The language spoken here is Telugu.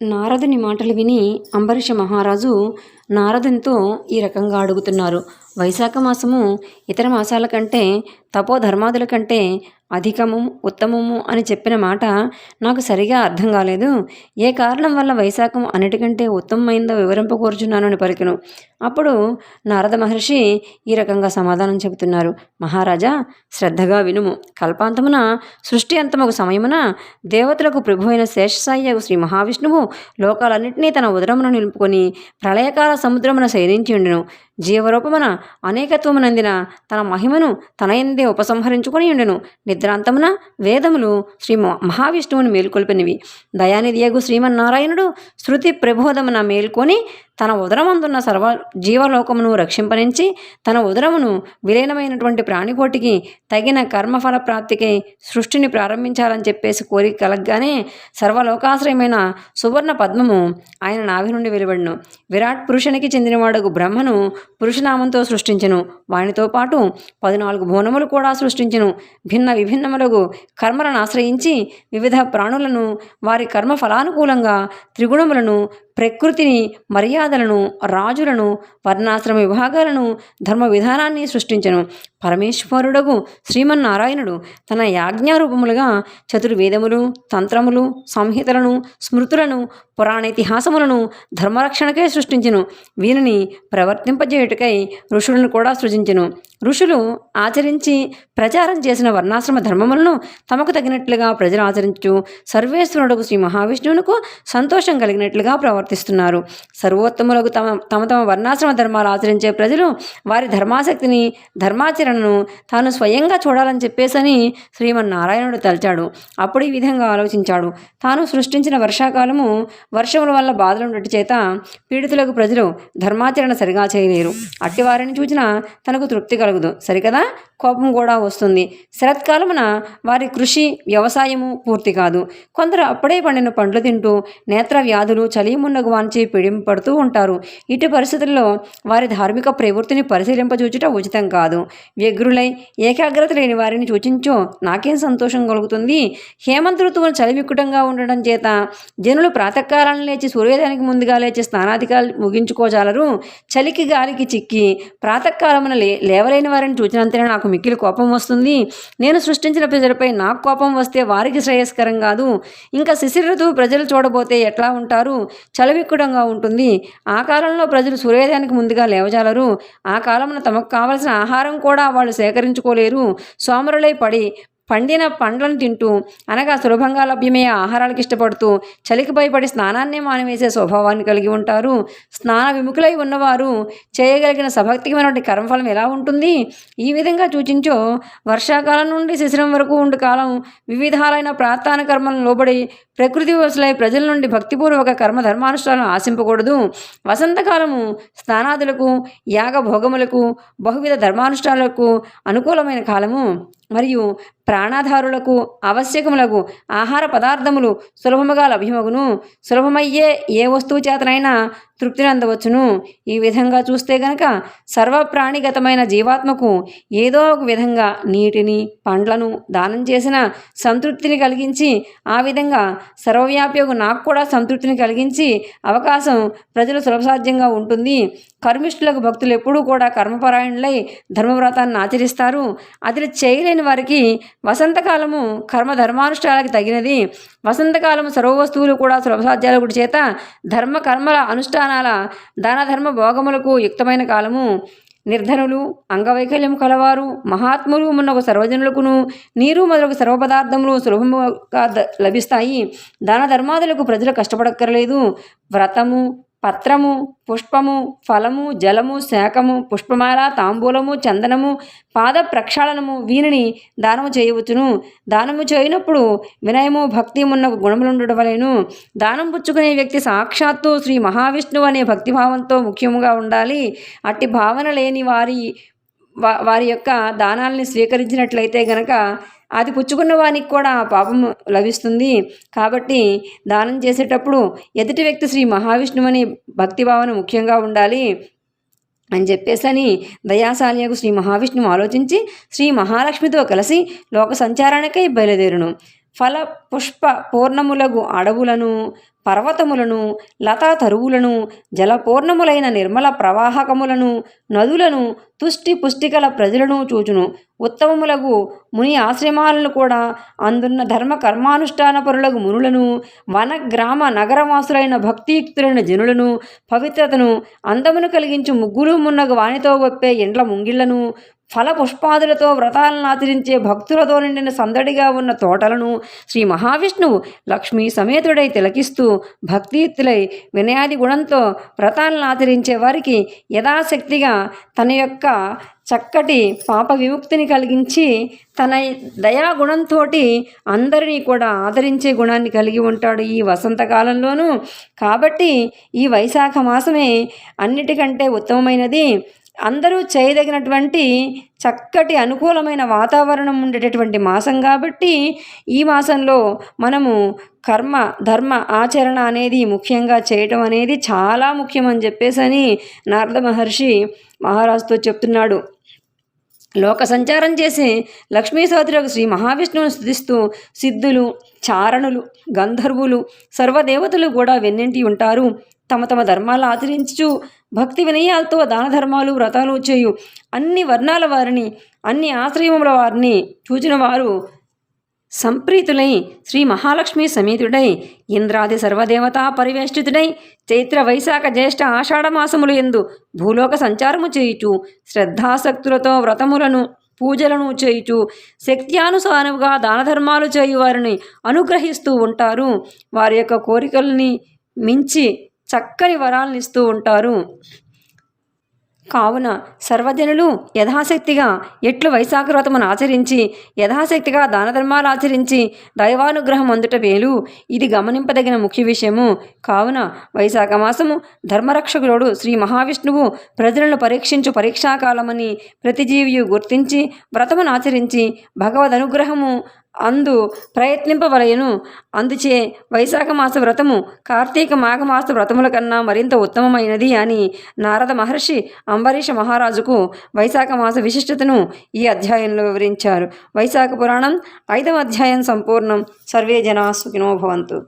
నారదుని మాటలు విని అంబరీష మహారాజు నారదునితో ఈ రకంగా అడుగుతున్నారు. వైశాఖ మాసము ఇతర మాసాల కంటే తపోధర్మాదుల కంటే అధికము ఉత్తమము అని చెప్పిన మాట నాకు సరిగా అర్థం కాలేదు. ఏ కారణం వల్ల వైశాఖం అన్నిటికంటే ఉత్తమమైందో వివరింపకూర్చున్నానని పలికిను. అప్పుడు నారద మహర్షి ఈ రకంగా సమాధానం చెబుతున్నారు. మహారాజా శ్రద్ధగా వినుము. కల్పాంతమున సృష్టి అంతమగు సమయమున దేవతలకు ప్రభువైన శేషసాయ్యగు శ్రీ మహావిష్ణువు లోకాలన్నింటినీ తన ఉదరమున నిలుపుకొని ప్రళయకాల సముద్రమున శయనించి ఉండును. జీవరూపమున అనేకత్వమునందిన తన మహిమను తన ఎందే ఉపసంహరించుకొని ఉండెను. నిద్రాంతమున వేదములు శ్రీ మహావిష్ణువుని మేల్కొల్పినవి. దయానిధియగు శ్రీమన్నారాయణుడు శృతి ప్రబోధమున మేల్కొని తన ఉదరమందున్న సర్వ జీవలోకమును రక్షింపనించి తన ఉదరమును విలీనమైనటువంటి ప్రాణికోటికి తగిన కర్మఫల ప్రాప్తికి సృష్టిని ప్రారంభించాలని చెప్పేసి కోరిక కలగగానే సర్వలోకాశ్రయమైన సువర్ణ పద్మము ఆయన నాభి నుండి వెలువడును. విరాట్ పురుషునికి చెందినవాడగు బ్రహ్మను పురుషనామంతో సృష్టించను. వానితో పాటు పద్నాలుగు భువనములు కూడా సృష్టించను. భిన్న విభిన్నములగు కర్మలను ఆశ్రయించి వివిధ ప్రాణులను వారి కర్మ ఫలానుకూలంగా త్రిగుణములను ప్రకృతిని మర్యాదలను రాజులను వర్ణాశ్రమ విభాగాలను ధర్మ విధానాన్ని సృష్టించెను. పరమేశ్వరుడగు శ్రీమన్నారాయణుడు తన యాజ్ఞారూపములుగా చతుర్వేదములు తంత్రములు సంహితలను స్మృతులను పురాణేతిహాసములను ధర్మరక్షణకై సృష్టించెను. వీనిని ప్రవర్తింపజేయుటకై ఋషులను కూడా సృజించను. ఋషులు ఆచరించి ప్రచారం చేసిన వర్ణాశ్రమ ధర్మములను తమకు తగినట్లుగా ప్రజలు ఆచరించు సర్వేశ్వరుడు శ్రీ మహావిష్ణువునకు సంతోషం కలిగినట్లుగా ప్రవర్తిస్తున్నారు. సర్వోత్తములకు తమ తమ తమ వర్ణాశ్రమ ధర్మాలు ఆచరించే ప్రజలు వారి ధర్మాసక్తిని ధర్మాచరణను తాను స్వయంగా చూడాలని చెప్పేసని శ్రీమన్నారాయణుడు తలచాడు. అప్పుడు ఈ విధంగా ఆలోచించాడు. తాను సృష్టించిన వర్షాకాలము వర్షముల వల్ల బాధలు ఉండటి చేత పీడితులకు ప్రజలు ధర్మాచరణ సరిగా చేయలేరు. అట్టి వారిని చూచినా తనకు తృప్తి కలుగుదు. సరికదా? కోపం కూడా వస్తుంది. శరత్కాలమున వారి కృషి వ్యవసాయము పూర్తి కాదు. కొందరు అప్పుడే పండిన పండ్లు తింటూ నేత్ర వ్యాధులు చలిమున్నగు వాంచి పీడింపడుతూ ఉంటారు. ఇటు పరిస్థితుల్లో వారి ధార్మిక ప్రవృత్తిని పరిశీలింపజూచుట ఉచితం కాదు. వ్యగ్రులై ఏకాగ్రత లేని వారిని సూచించు నాకేం సంతోషం కలుగుతుంది? హేమంత ఋతువును చలి విక్కుటంగా ఉండడం చేత జనులు ప్రాతకాలను లేచి సూర్యోదయానికి ముందుగా లేచి స్నానాధికారులు ముగించుకోజాలరు. చలికి గాలికి చిక్కి ప్రాతకాలమున లే లేవలేని వారిని చూచినంతనే నాకు మిక్కిలి కోపం వస్తుంది. నేను సృష్టించిన ప్రజలపై నాకు కోపం వస్తే వారికి శ్రేయస్కరం కాదు. ఇంకా శిశిర ఋతువు ప్రజలు చూడబోతే ఎట్లా ఉంటారు? చలవిక్కుడంగా ఉంటుంది. ఆ కాలంలో ప్రజలు సూర్యోదయానికి ముందుగా లేవజాలరు. ఆ కాలమున తమకు కావలసిన ఆహారం కూడా వాళ్ళు సేకరించుకోలేరు. సోమరులై పడి పండిన పండ్లను తింటూ అనగా సులభంగా లభ్యమయ్యే ఆహారాలకు ఇష్టపడుతూ చలికి భయపడి స్నానాన్నే మానివేసే స్వభావాన్ని కలిగి ఉంటారు. స్నాన విముఖులై ఉన్నవారు చేయగలిగిన సభక్తికమైనటువంటి కర్మఫలం ఎలా ఉంటుంది? ఈ విధంగా సూచించో. వర్షాకాలం నుండి శిశిరం వరకు ఉండు కాలం వివిధాలైన ప్రార్థన కర్మలను లోబడి ప్రకృతి వశలై ప్రజల నుండి భక్తిపూర్వక కర్మ ధర్మానుష్ఠానం ఆశింపకూడదు. వసంతకాలము స్నానాదులకు యాగ భోగములకు బహువిధ ధర్మానుష్ఠానాలకు అనుకూలమైన కాలము. మరియు ప్రాణాధారులకు ఆవశ్యకములకు ఆహార పదార్థములు సులభముగా లభ్యమగును. సులభమయ్యే ఏ వస్తువు చేతనైనా తృప్తిని అందవచ్చును ఈ విధంగా చూస్తే గనక సర్వప్రాణిగతమైన జీవాత్మకు ఏదో ఒక విధంగా నీటిని పండ్లను దానం చేసిన సంతృప్తిని కలిగించి ఆ విధంగా సర్వవ్యాప్యకు నాకు కూడా సంతృప్తిని కలిగించి అవకాశం ప్రజలు సులభసాధ్యంగా ఉంటుంది. కర్మిష్ఠులకు భక్తులు ఎప్పుడూ కూడా కర్మపరాయణులై ధర్మవ్రతాన్ని ఆచరిస్తారు. అది చేయలేని వారికి వసంతకాలము కర్మ ధర్మానుష్ఠానాలకు తగినది. వసంతకాలము సర్వ వస్తువులు కూడా సులభసాధ్యాల గుడి చేత ధర్మ కర్మల అనుష్ఠానాల దాన ధర్మ భోగములకు యుక్తమైన కాలము. నిర్ధనులు అంగవైకల్యం కలవారు మహాత్ములు మున్నగు సర్వజనులకును నీరు మొదలగు సర్వ పదార్థములు సులభముగా ద- లభిస్తాయి. దాన ధర్మాదులకు ప్రజలు కష్టపడక్కర్లేదు. వ్రతము పత్రము పుష్పము ఫలము జలము శాఖము పుష్పమాల తాంబూలము చందనము పాద ప్రక్షాళనము వీనిని దానము చేయవచ్చును దానము చేయనప్పుడు వినయము భక్తి ఉన్న గుణములుండడం వలెను దానం పుచ్చుకునే వ్యక్తి సాక్షాత్తు శ్రీ మహావిష్ణువు అనే భక్తిభావంతో ముఖ్యముగా ఉండాలి. అట్టి భావన లేని వారి వారి యొక్క దానాల్ని స్వీకరించినట్లయితే గనక అది పుచ్చుకున్న వానికి కూడా పాపం లభిస్తుంది. కాబట్టి దానం చేసేటప్పుడు ఎదుటి వ్యక్తి శ్రీ మహావిష్ణువు అనే భక్తి భావన ముఖ్యంగా ఉండాలి అని చెప్పేసని దయాశాలియకు శ్రీ మహావిష్ణువు ఆలోచించి శ్రీ మహాలక్ష్మితో కలిసి లోక సంచారానికై బయలుదేరును. ఫల పుష్ప పూర్ణములగు అడవులను పర్వతములను లతా తరువులను జలపూర్ణములైన నిర్మల ప్రవాహకములను నదులను తుష్టి పుష్టికల ప్రజలను చూచును. ఉత్తమములగు ముని ఆశ్రమాలను కూడా అందున్న ధర్మ కర్మానుష్ఠాన పరులకు మునులను వన గ్రామ నగరవాసులైన భక్తియుక్తులైన జనులను పవిత్రతను అందమును కలిగించు ముగ్గురు మున్నగు వానితో ఒప్పే ఎండ్ల ముంగిళ్ళను ఫల పుష్పాదులతో వ్రతాలను ఆచరించే భక్తులతో నిండిన సందడిగా ఉన్న తోటలను శ్రీ మహావిష్ణువు లక్ష్మీ సమేతుడై తిలకిస్తూ భక్తియుక్తులై వినయాది గుణంతో వ్రతాలను ఆచరించే వారికి యథాశక్తిగా తన యొక్క చక్కటి పాప విముక్తిని కలిగించి తన దయాగుణంతో అందరినీ కూడా ఆదరించే గుణాన్ని కలిగి ఉంటాడు ఈ వసంతకాలంలోనూ. కాబట్టి ఈ వైశాఖ మాసమే అన్నిటికంటే ఉత్తమమైనది. అందరూ చేయదగినటువంటి చక్కటి అనుకూలమైన వాతావరణం ఉండేటటువంటి మాసం కాబట్టి ఈ మాసంలో మనము కర్మ ధర్మ ఆచరణ అనేది ముఖ్యంగా చేయటం అనేది చాలా ముఖ్యమని చెప్పేసి అని నారద మహర్షి మహారాజుతో చెప్తున్నాడు. లోక సంచారం చేసి లక్ష్మీ సోదరులకు శ్రీ మహావిష్ణువును స్థుతిస్తూ సిద్ధులు చారణులు గంధర్వులు సర్వదేవతలు కూడా వెన్నింటి ఉంటారు. తమ తమ ధర్మాలు ఆచరించు భక్తి వినయాలతో దాన ధర్మాలు వ్రతాలు చేయు. అన్ని వర్ణాల వారిని అన్ని ఆశ్రయముల వారిని చూచిన వారు సంప్రీతులై శ్రీ మహాలక్ష్మి సమేతుడై ఇంద్రాది సర్వదేవతా పరివేష్టితుడై చైత్ర వైశాఖ జ్యేష్ఠ ఆషాఢమాసములు ఎందు భూలోక సంచారము చేయుచు శ్రద్ధాసక్తులతో వ్రతములను పూజలను చేయుచు శక్త్యానుసారముగా దాన ధర్మాలు చేయువారిని అనుగ్రహిస్తూ ఉంటారు. వారి యొక్క కోరికల్ని మించి చక్కని వరాలను ఇస్తూ ఉంటారు. కావున సర్వజనులు యథాశక్తిగా ఎట్లు వైశాఖ వ్రతమును ఆచరించి యథాశక్తిగా దాన ధర్మాలు ఆచరించి దైవానుగ్రహం అందుట వేలు ఇది గమనింపదగిన ముఖ్య విషయము. కావున వైశాఖ మాసము ధర్మరక్షకుడు శ్రీ మహావిష్ణువు ప్రజలను పరీక్షించు పరీక్షాకాలమని ప్రతి జీవియు గుర్తించి వ్రతమును ఆచరించి భగవద్ అనుగ్రహము అందు ప్రయత్నింపవలయను అందుచే వైశాఖ మాస వ్రతము కార్తీక మాఘమాస వ్రతముల కన్నా మరింత ఉత్తమమైనది అని నారద మహర్షి అంబరీష మహారాజుకు వైశాఖ మాస విశిష్టతను ఈ అధ్యాయంలో వివరించారు. వైశాఖ పురాణం ఐదవ అధ్యాయం సంపూర్ణం. సర్వే జనా సుఖినో భవంతు.